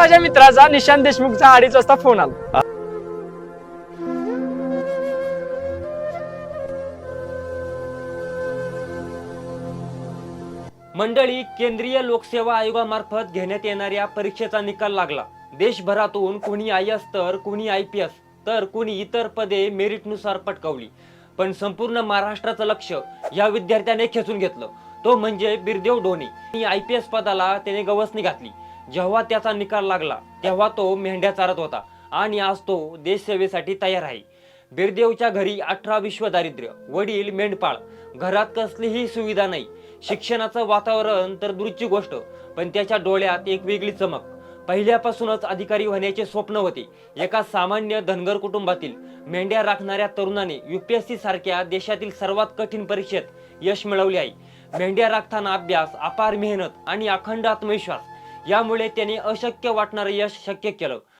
माझ्या मित्राचा निशांत देशमुखचा अडीच वाजता फोन आला. मंडळी केंद्रीय लोकसेवा आयोगामार्फत घेण्यात येणाऱ्या परीक्षेचा निकाल लागला. देशभरातून कोणी आय एस तर कोणी आय पी एस तर कोणी इतर पदे मेरिटनुसार पटकावली. पण संपूर्ण महाराष्ट्राचं लक्ष या विद्यार्थ्याने खेचून घेतलं. तो म्हणजे Birdev Done I P S पदाला त्याने गवसणी घातली. जेव्हा त्याचा निकाल लागला तेव्हा तो मेंढ्या चारत होता आणि आज तो देशसेवेसाठी तयार आहे. बिरदेवच्या घरी अठरा विश्व दारिद्र्य वडील मेंढपाळ. घरात कसलीही सुविधा नाही. शिक्षणाचं वातावरण तर दूरची गोष्ट पण त्याच्या डोळ्यात एक वेगळी चमक. पहिल्यापासूनच अधिकारी होण्याचे स्वप्न होते. एका सामान्य धनगर कुटुंबातील मेंढ्या राखणाऱ्या तरुणाने युपीएससी सारख्या देशातील सर्वात कठीण परीक्षेत यश मिळवले आहे. मेंढ्या राखताना अभ्यास अपार मेहनत आणि अखंड आत्मविश्वास यामुळे त्याने अशक्य वाटणारं यश शक्य केलं.